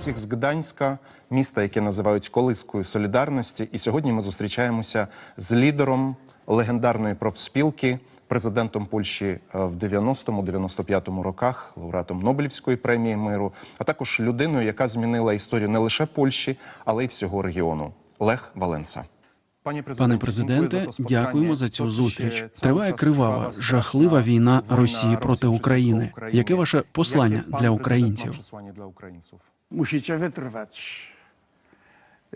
всіх з Гданська, міста, яке називають колискою солідарності. І сьогодні ми зустрічаємося з лідером легендарної профспілки, президентом Польщі е, в 90-95 роках, лауреатом Нобелівської премії миру, а також людиною, яка змінила історію не лише Польщі, але й всього регіону. Лех Валенса. Пане Пане президенте, дякуємо за цю зустріч. Триває кривава, жахлива війна Росії проти України. Яке ваше послання для українців? Musicie wytrwać.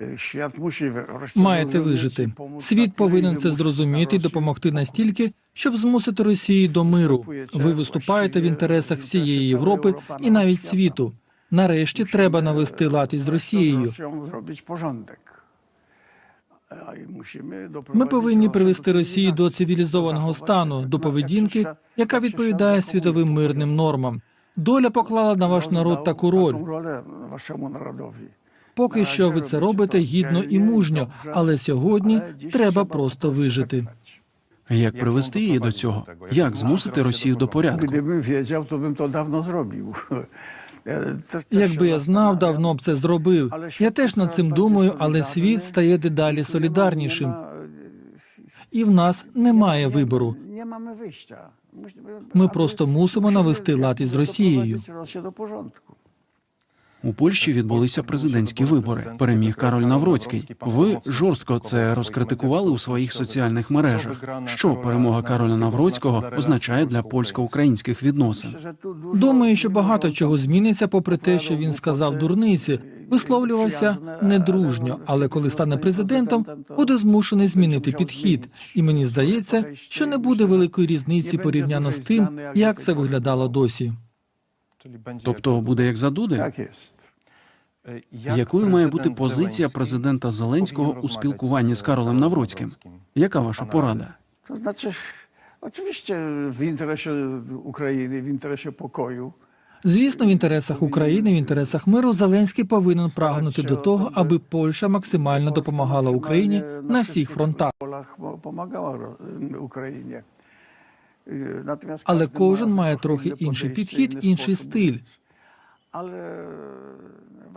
Y, Świat musi Маєте вижити. Світ повинен це зрозуміти і допомогти настільки, щоб змусити Росію до миру. Ви виступаєте в інтересах всієї Європи і навіть світу. Нарешті треба навести лад із Росією. A i Ми повинні привести Росію до цивілізованого стану, до поведінки, яка відповідає світовим мирним нормам. Доля поклала на ваш народ таку роль. Поки що ви це робите гідно і мужньо, але сьогодні треба просто вижити. Як привести її до цього? Як змусити Росію до порядку? E, też- też Якби я знав, давно б це зробив. Я теж над цим думаю, але світ стає дедалі солідарнішим, і в нас немає вибору. Musimy- Ми просто мусимо навести лад із Росією. У Польщі відбулися президентські вибори. Переміг Кароль Навроцький. Ви жорстко це розкритикували у своїх соціальних мережах. Що перемога Кароля Навроцького означає для польсько-українських відносин? Думаю, що багато чого зміниться, попри те, що він сказав дурниці, висловлювався недружньо, але коли стане президентом, буде змушений змінити підхід. І мені здається, що не буде великої різниці порівняно з тим, як це виглядало досі. Тобто буде як за Дуди? Якою має бути позиція президента Зеленського у спілкуванні з Каролем Навроцьким? Яка ваша порада? To znaczy, oczywiście w interesie Ukrainy, w interesie pokoju. Звісно, в інтересах України, в інтересах миру Зеленський повинен прагнути до того, аби Польща максимально допомагала Україні на всіх фронтах. polach Але кожен має трохи інший підхід, інший стиль. Але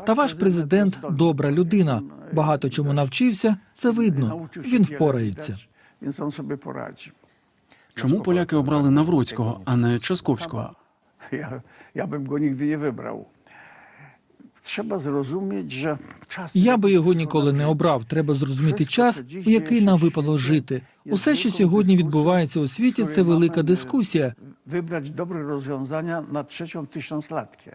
Та ваш президент добра людина. Багато чому навчився, це видно. Він впорається. Він сам собі порадив. Чому поляки обрали Навроцького, а не Часковського? Я, я б його nigdy не wybrał. Trzeba зрозуміти, що час Я би його ніколи не обрав. Треба зрозуміти час, у який нам випало жити. Усе, що сьогодні відбувається у світі, це велика дискусія. Вибрати добре розв'язання на третьому tysiąclatkę.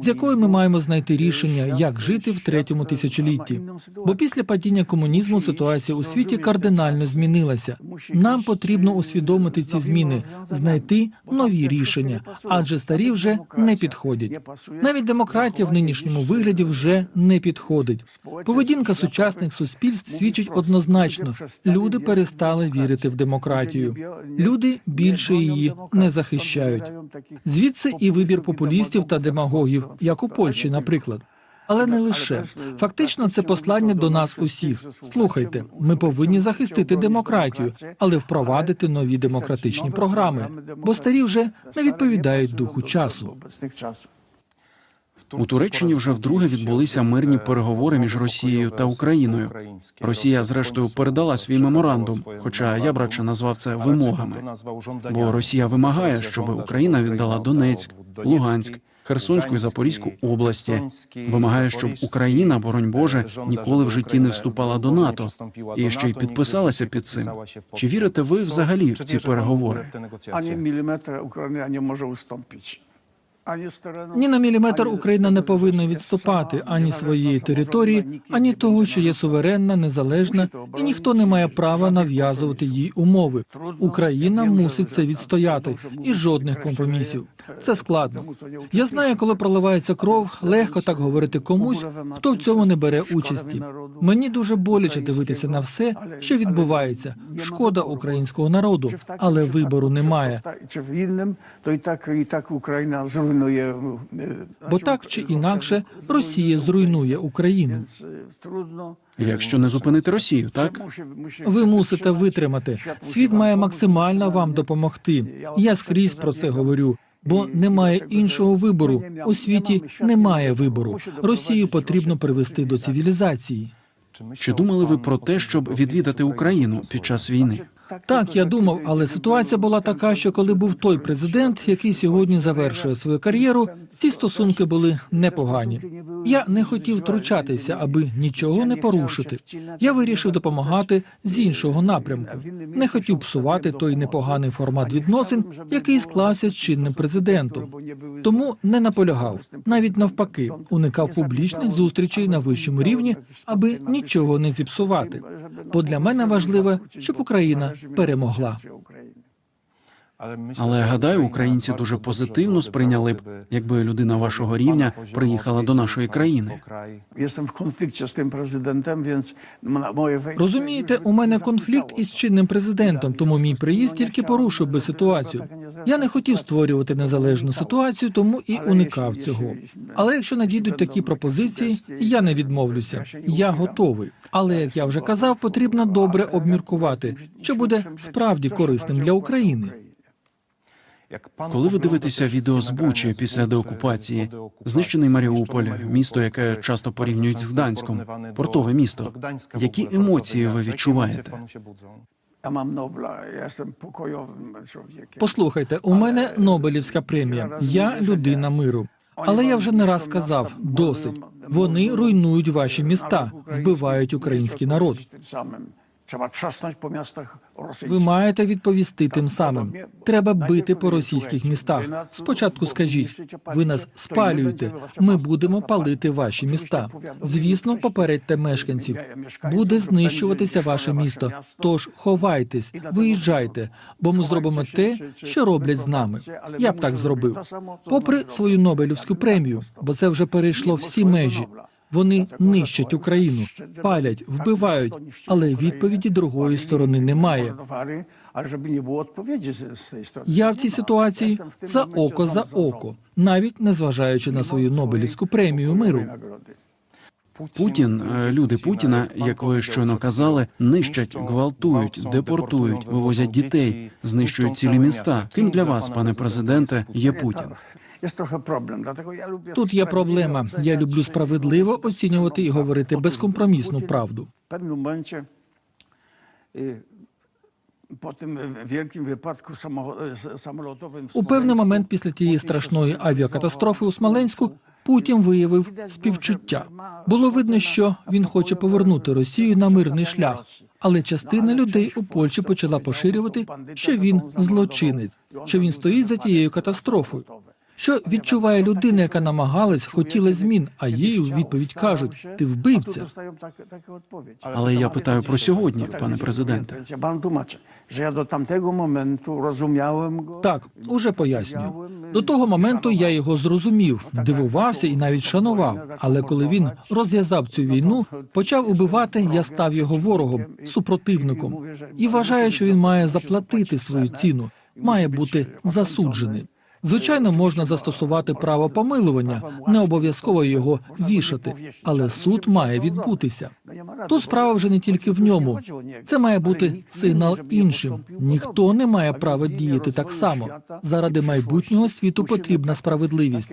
З якою ми маємо знайти рішення, як жити в третьому тисячолітті. Бо після падіння комунізму ситуація у світі кардинально змінилася. Нам потрібно усвідомити ці зміни, знайти нові рішення, адже старі вже не підходять. Навіть демократія в нинішньому вигляді вже не підходить. Поведінка сучасних суспільств свідчить однозначно: люди перестали вірити в демократію. Люди більше її не захищають. Звідси і вибір популістів та демагогів, як у Польщі, наприклад. Але не лише фактично це послання до нас усіх. Слухайте, ми повинні захистити демократію, але впровадити нові демократичні програми, бо старі вже не відповідають духу часу. У Туреччині вже вдруге відбулися мирні переговори між Росією та Україною. Росія, зрештою, передала свій меморандум, хоча я б радше назвав це вимогами. Бо Росія вимагає, щоб Україна віддала Донецьк, Луганськ, Херсонську і Запорізьку області. Вимагає, щоб Україна, боронь Боже, ніколи в житті не вступала до НАТО і ще й підписалася під цим. Чи вірите ви взагалі в ці переговори? Ані міліметра Україна не може уступити. Ні на міліметр Україна не повинна відступати ані своєї території, ані того, що є суверенна, незалежна, і ніхто не має права нав'язувати їй умови. Україна мусить це відстояти і жодних компромісів. Це складно. Я знаю, коли проливається кров, легко так говорити комусь, хто в цьому не бере участі. Мені дуже боляче дивитися на все, що відбувається. Шкода українського народу, але вибору немає. Чи в то і так, і так Україна зруйнує. Е, Бо так чи інакше Росія зруйнує Україну. Якщо не зупинити Росію, так Ви мусите витримати. Світ має максимально вам допомогти. Я скрізь про це говорю. Бо немає іншого вибору. У світі немає вибору. Росію потрібно привести до цивілізації. Чи думали ви про те, щоб відвідати Україну під час війни? Так, я думав, але ситуація була така, що коли був той президент, який сьогодні завершує свою кар'єру, ці стосунки були непогані. Я не хотів втручатися, аби нічого не порушити. Я вирішив допомагати з іншого напрямку. Не хотів псувати той непоганий формат відносин, який склався з чинним президентом. Тому не наполягав, навіть навпаки, уникав публічних зустрічей на вищому рівні, аби нічого не зіпсувати. Бо для мене важливо, щоб Україна перемогла. Але гадаю, українці дуже позитивно сприйняли б, якби людина вашого рівня приїхала до нашої країни. Розумієте, у мене конфлікт із чинним президентом, тому мій приїзд тільки порушив би ситуацію. Я не хотів створювати незалежну ситуацію, тому і уникав цього. Але якщо надійдуть такі пропозиції, я не відмовлюся. Я готовий. Але як я вже казав, потрібно добре обміркувати, що буде справді корисним для України. Коли ви дивитеся відео з Бучі після деокупації, знищений Маріуполь, місто, яке часто порівнюють з Гданськом, портове місто, які емоції ви відчуваєте? Послухайте, у мене Нобелівська премія. Я людина миру. Але я вже не раз сказав: досить. Вони руйнують ваші міста, вбивають український народ. Ви маєте відповісти тим самим. Треба бити по російських містах. Спочатку скажіть, ви нас спалюєте. Ми будемо палити ваші міста. Звісно, попередьте мешканців. Буде знищуватися ваше місто. Тож ховайтесь, виїжджайте, бо ми зробимо те, що роблять з нами. Я б так зробив. Попри свою Нобелівську премію, бо це вже перейшло всі межі. Вони нищать Україну, палять, вбивають, але відповіді другої сторони немає. Я в цій ситуації за око за око, навіть незважаючи на свою Нобелівську премію миру. Nagrody. Путін, е, люди Путіна, як ви щойно казали, нищать, гвалтують, депортують, вивозять дітей, знищують цілі міста. Ким для вас, пане президенте, є Путін? Тут є проблема. Я люблю справедливо оцінювати і говорити безкомпромісну правду. Wielkim wypadku samocho- samolotowym w У певний момент після тієї страшної авіакатастрофи у Смоленську Путін виявив співчуття. Було видно, що він хоче повернути Росію на мирний шлях. Але частина людей у Польщі почала поширювати, що він злочинець, що він стоїть за тією катастрофою. Що відчуває людина, яка намагалась, хотіла змін, а їй у відповідь кажуть: ти вбивця. Але я питаю про сьогодні, пане президенте. Do tamtego momentu rozumiałem go. Так, уже пояснюю. До того моменту я його зрозумів, дивувався і навіть шанував. Але коли він розв'язав цю війну, почав убивати, я став його ворогом, супротивником. І вважаю, що він має заплатити свою ціну, має бути засуджений. Звичайно, можна застосувати право помилування, не обов'язково його вішати, але суд має відбутися. Тут справа вже не тільки в ньому. Це має бути сигнал іншим. Ніхто не має права діяти так само. Заради майбутнього світу потрібна справедливість,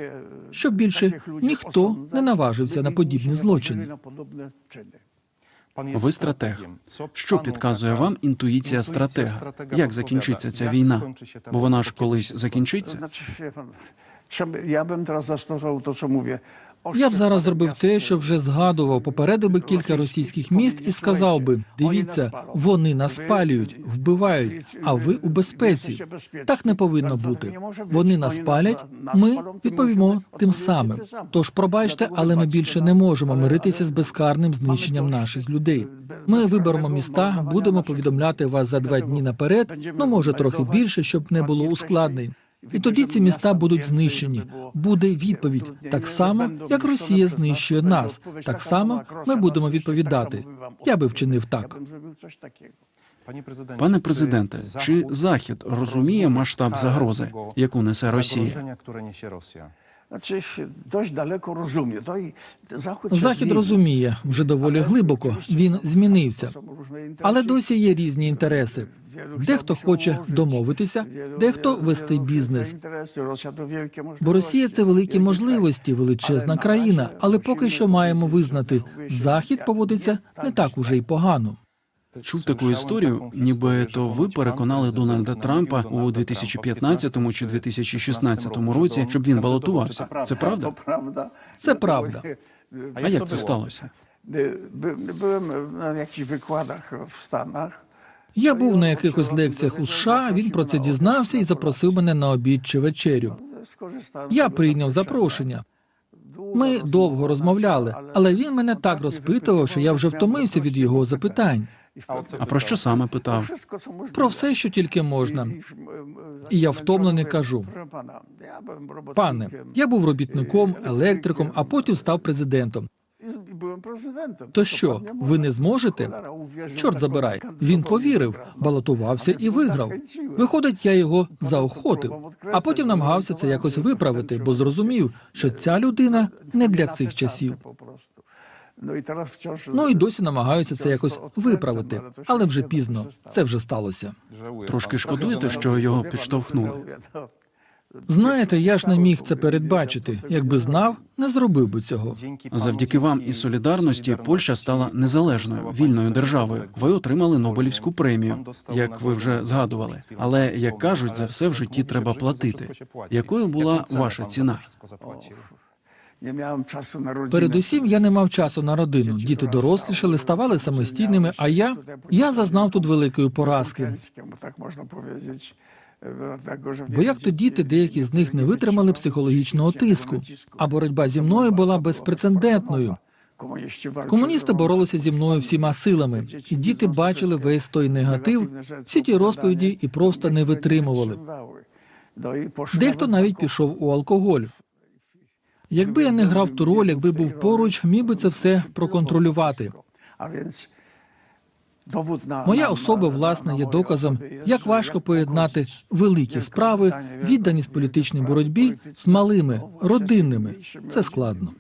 щоб більше ніхто не наважився на подібні злочини. Ви стратег. Що підказує вам інтуїція стратега? Як закінчиться ця війна? Бо вона ж колись закінчиться. Я би зараз trzeba, ja bym teraz Я б зараз зробив те, що вже згадував, попередив би кілька російських міст і сказав би: дивіться, вони нас палюють, вбивають, а ви у безпеці. Так не повинно бути. Вони нас палять. Ми відповімо тим самим. Тож, пробачте, але ми більше не можемо миритися з безкарним знищенням наших людей. Ми виберемо міста, будемо повідомляти вас за два дні наперед, ну може трохи більше, щоб не було ускладнень. І тоді ці міста будуть знищені. Буде відповідь так само, як Росія знищує нас. Так само ми будемо відповідати. Я би вчинив так. Пане президенте, чи Захід розуміє масштаб загрози, яку несе Росія? Znaczy, dość daleko rozumie. To i się Захід розуміє вже доволі глибоко. Він змінився. Але досі є різні інтереси. Дехто хоче домовитися, дехто вести бізнес. Бо Росія це великі можливості, величезна країна. Але поки що маємо визнати, захід поводиться не так уже й погано. Чув таку історію, ніби то ви переконали Дональда Трампа у 2015 чи 2016 році, щоб він балотувався. Це правда? Це правда. А як це сталося? Byłem na jakichś wykładach w Stanach. Я був на якихось лекціях у США. Він про це дізнався і запросив мене на обід чи вечерю. Я прийняв запрошення. Ми довго розмовляли, але він мене так розпитував, що я вже втомився від його запитань. А про що саме питав? Про все, що тільки можна. І я втомлений кажу. Пане, я був робітником, електриком, а потім став президентом. То що, ви не зможете? Чорт забирай. Він повірив, балотувався і виграв. Виходить, я його заохотив, а потім намагався це якось виправити, бо зрозумів, що ця людина не для цих часів. Ну і досі намагаюся це якось виправити, але вже пізно. Це вже сталося. Трошки шкодуєте, що його підштовхнули. Знаєте, я ж не міг це передбачити. Якби знав, не зробив би цього. Завдяки вам і солідарності Польща стала незалежною вільною державою. Ви отримали Нобелівську премію, як ви вже згадували. Але як кажуть, за все в житті треба платити. Якою була ваша ціна? Передусім, я не мав часу на родину. Діти дорослішали, ставали самостійними. А я я зазнав тут великої поразки. Бо як то діти, деякі з них не витримали психологічного тиску, а боротьба зі мною була безпрецедентною. Комуністи боролися зі мною всіма силами, і діти бачили весь той негатив, всі ті розповіді і просто не витримували. Дехто навіть пішов у алкоголь. Якби я не грав ту роль, якби був поруч, міг би це все проконтролювати. Моя особа, власне, є доказом, як важко поєднати великі справи, відданість політичній боротьбі з малими, родинними. Це складно.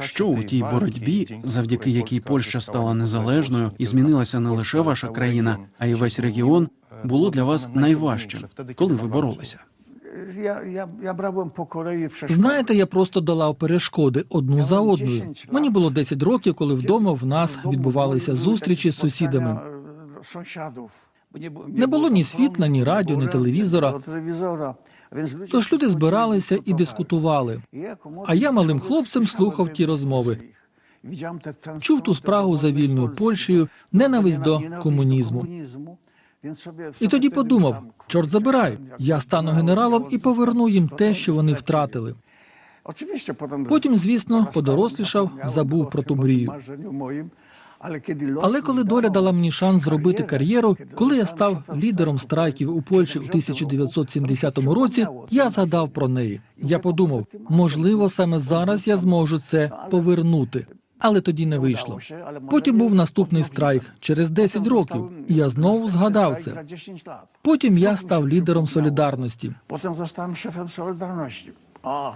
Що у тій боротьбі, завдяки якій Польща стала незалежною і змінилася не лише ваша країна, а й весь регіон, було для вас найважчим, коли ви боролися? Ja, ja brałem po kolei przeszkody. Знаєте, я просто долав перешкоди одну за одною. Мені було 10 років, коли вдома в нас відбувалися зустрічі з сусідами. Bu- Не було ні світла, ні радіо, ні телевізора. Тож люди збиралися і дискутували. Я А я малим хлопцем слухав ті розмови. Чув ту спрагу за вільною Польщею, ненависть до комунізму. І тоді подумав: чорт забирай, я стану генералом і поверну їм те, що вони втратили. Потім, звісно, подорослішав, забув про ту мрію. Але коли доля дала мені шанс зробити кар'єру, коли я став лідером страйків у Польщі у 1970 році, я згадав про неї. Я подумав, можливо, саме зараз я зможу це повернути. Але тоді не вийшло. Потім був наступний страйк через 10 років, я знову згадав це. За 10. Потім я став лідером солідарності.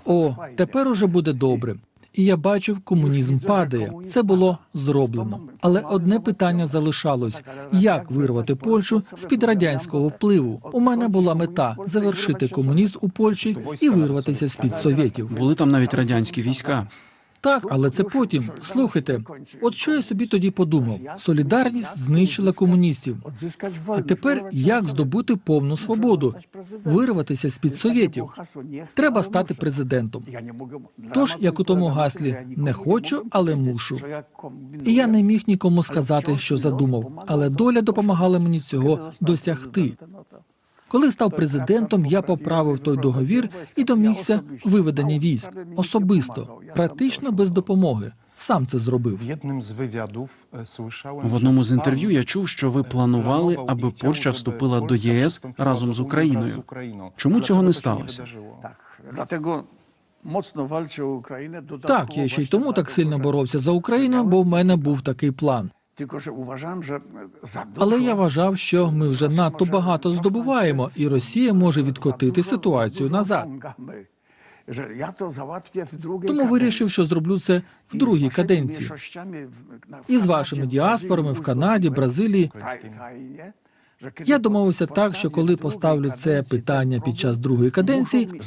О, тепер уже буде добре. І я бачив, комунізм падає. Це було зроблено. Але одне питання залишалось: як вирвати Польщу з під радянського впливу? У мене була мета завершити комунізм у Польщі і вирватися з під совєтів. Були там навіть радянські війська. Так, але це потім. Слухайте, от що я собі тоді подумав: солідарність знищила комуністів. А тепер як здобути повну свободу, вирватися з під совєтів? Треба стати президентом. Тож, як у тому гаслі, не хочу, але мушу. І я не міг нікому сказати, що задумав, але доля допомагала мені цього досягти. Коли став президентом, я поправив той договір і домігся виведення військ особисто, практично без допомоги. Сам це зробив. В одному з інтерв'ю я чув, що ви планували, аби Польща вступила до ЄС разом з Україною. Чому цього не сталося? Україну. Так, я ще й тому так сильно боровся за Україну, бо в мене був такий план. Za. Але я вважав, що ми вже надто багато здобуваємо, і Росія може відкотити ситуацію назад. Тому вирішив, що зроблю це в другій каденції. І з вашими діаспорами в Канаді, Бразилії. Я домовився так, що коли поставлю це питання під час другої каденції,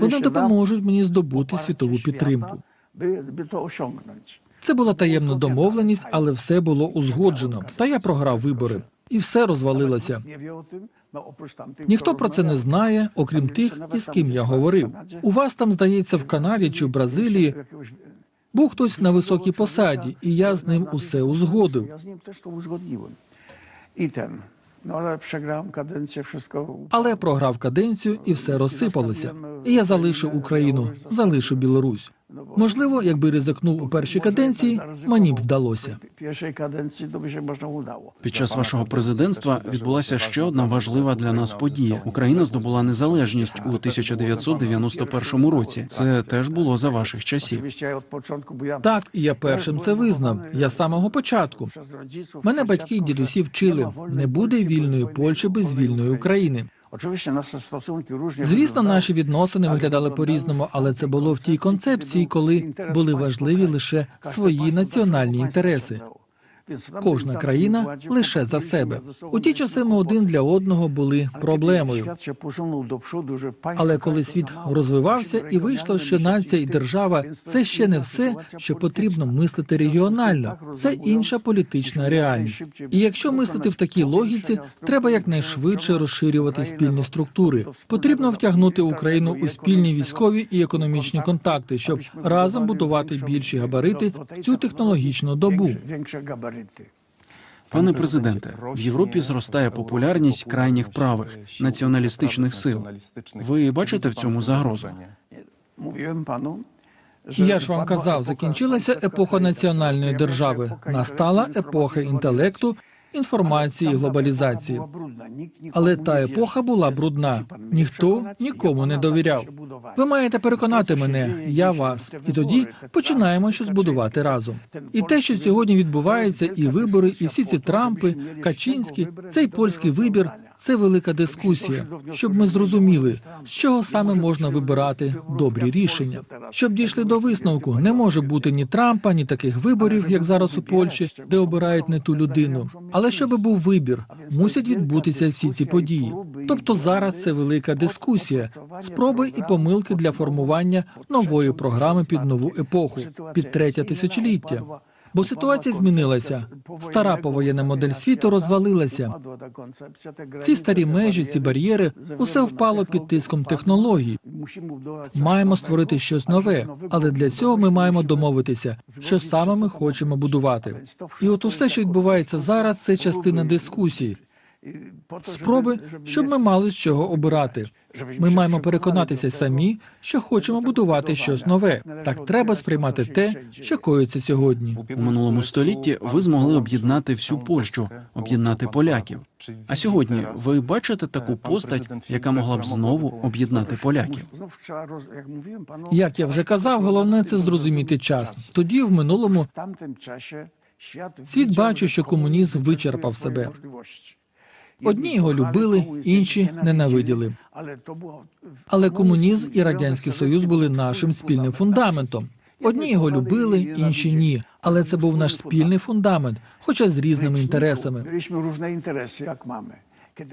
вони допоможуть мені здобути світову підтримку. Це була таємна домовленість, але все було узгоджено. Та я програв вибори, і все розвалилося. Ніхто про це не знає, окрім тих, із ким я говорив. У вас там, здається, в Канаді чи в Бразилії був хтось на високій посаді, і я з ним усе узгодив. Але програв каденцію і все розсипалося. І я залишив Україну, залишив Білорусь. Можливо, якби ризикнув у першій каденції, мені б вдалося. Під час вашого президентства відбулася ще одна важлива для нас подія. Україна здобула незалежність у 1991 році. Це теж було за ваших часів. Так, і я першим це визнав. Я з самого початку. Мене батьки й дідусі вчили: не буде вільної Польщі без вільної України. Oczywiście nasze stosunki różnie Звісно, наші відносини виглядали по-різному, w але це було в тій концепції, коли були важливі лише свої національні інтереси. Кожна країна лише за себе. У ті часи ми один для одного були проблемою. Але коли світ розвивався і вийшло, що нація і держава це ще не все, що потрібно мислити регіонально. Це інша політична реальність. І якщо мислити в такій логіці, треба якнайшвидше розширювати спільні структури. Потрібно втягнути Україну у спільні військові і економічні контакти, щоб разом будувати більші габарити в цю технологічну добу. Пане президенте, в Європі зростає популярність крайніх правих націоналістичних сил. Ви бачите в цьому загрозу? Я ж вам казав, закінчилася епоха національної держави. Настала епоха інтелекту, інформації глобалізації. Але та епоха була брудна. Ніхто нікому не довіряв. Ви маєте переконати мене, я вас, і тоді починаємо щось будувати разом. І те, що сьогодні відбувається, і вибори, і всі ці Трампи, Качинські, цей польський вибір. Це велика дискусія, щоб ми зрозуміли, з чого саме можна вибирати добрі рішення. Щоб дійшли до висновку, не може бути ні Трампа, ні таких виборів, як зараз у Польщі, де обирають не ту людину. Але щоб був вибір, мусять відбутися всі ці події. Тобто зараз це велика дискусія, спроби і помилки для формування нової програми під нову епоху, під третє тисячоліття. Бо ситуація змінилася. Стара повоєнна модель світу розвалилася. Ці старі межі, ці бар'єри, усе впало під тиском технологій. Маємо створити щось нове, але для цього ми маємо домовитися, що саме ми хочемо будувати. І от усе, що відбувається зараз, це частина дискусії. Спроби, щоб ми мали з чого обирати. Ми маємо переконатися самі, що хочемо будувати щось нове. Так треба сприймати те, що коїться сьогодні. У минулому столітті ви змогли об'єднати всю Польщу, об'єднати поляків. А сьогодні ви бачите таку постать, яка могла б знову об'єднати поляків? Як я вже казав, головне це зрозуміти час. Тоді, в минулому, світ бачив, що комунізм вичерпав себе. Одні його любили, інші ненавиділи. Але комунізм і радянський союз були нашим спільним фундаментом. Одні його любили, інші ні. Але це був наш спільний фундамент, хоча з різними інтересами.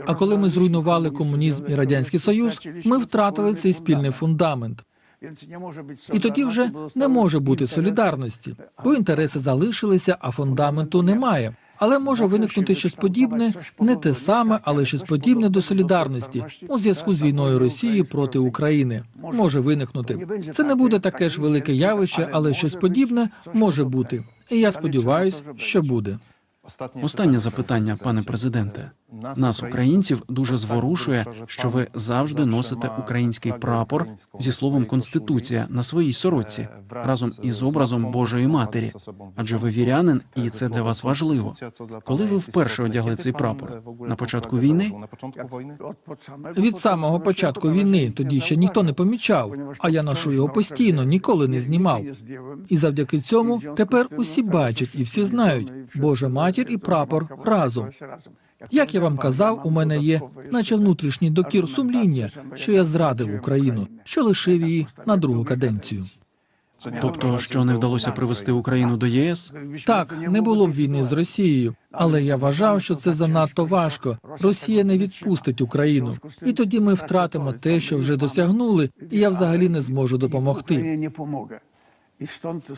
А коли ми зруйнували комунізм і радянський союз, ми втратили цей спільний фундамент. І тоді вже не може бути солідарності, бо інтереси залишилися, а фундаменту немає. Але може виникнути щось подібне, не те саме, але щось подібне до солідарності у зв'язку з війною Росії проти України. Може виникнути. Це не буде таке ж велике явище, але щось подібне може бути. І я сподіваюся, що буде. Останнє запитання, пане президенте. Нас, українців, дуже зворушує, що ви завжди носите український прапор зі словом Конституція на своїй сороці разом із образом Божої Матері. Адже ви вірянин, і це для вас важливо. Коли ви вперше одягли цей прапор? На початку війни? Від самого початку війни тоді ще ніхто не помічав, а я ношу його постійно, ніколи не знімав. І завдяки цьому тепер усі бачать і всі знають Божа матір і прапор разом. Як я вам казав, у мене є, наче внутрішній докір сумління, що я зрадив Україну, що лишив її на другу каденцію. Тобто, що не вдалося привести Україну до ЄС? Так, не було б війни з Росією, але я вважав, що це занадто важко. Росія не відпустить Україну, і тоді ми втратимо те, що вже досягнули, і я взагалі не зможу допомогти.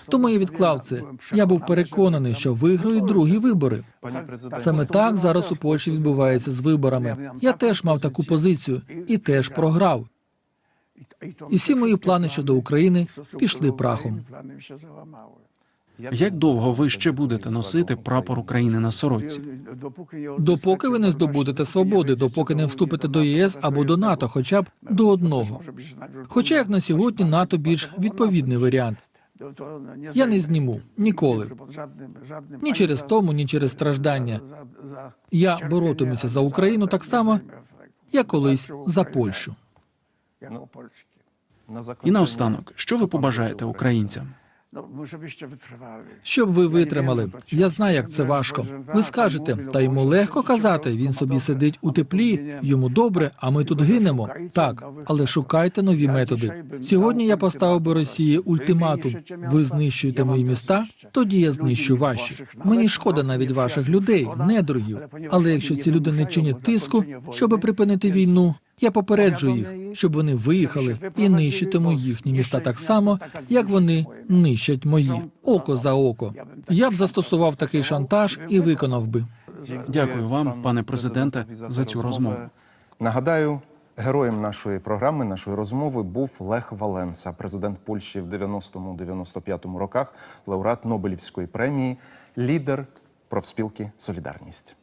Тому я відклав це. Я був переконаний, що виграю другі вибори. Саме так зараз у Польщі відбувається з виборами. Я теж мав таку позицію і теж програв. І всі мої плани щодо України пішли прахом. Як довго ви ще будете носити прапор України на сорочці? Допоки ви не здобудете свободи, допоки не вступите до ЄС або до НАТО, хоча б до одного. Хоча як на сьогодні НАТО більш відповідний варіант. Я не зніму ніколи. Ні через тому, ні через страждання. Я боротимуся за Україну так само, як колись за Польщу. І наостанок, що ви побажаєте українцям? Щоб ви витримали. Я знаю, як це важко. Ви скажете, та йому легко казати. Він собі сидить у теплі, йому добре, а ми тут гинемо. Так, але шукайте нові методи. Сьогодні я поставив би Росії ультиматум. Ви знищуєте мої міста, тоді я знищу ваші. Мені шкода навіть ваших людей, недругів. Але якщо ці люди не чинять тиску, щоб припинити війну. Я попереджу їх, щоб вони виїхали і нищитиму їхні міста так само, як вони нищать мої око за око. Я б застосував такий шантаж і виконав би. Дякую вам, пане президенте, за цю розмову. Нагадаю, героєм нашої програми, нашої розмови був Лех Валенса, президент Польщі в 90-95 роках, лауреат Нобелівської премії, лідер профспілки Солідарність.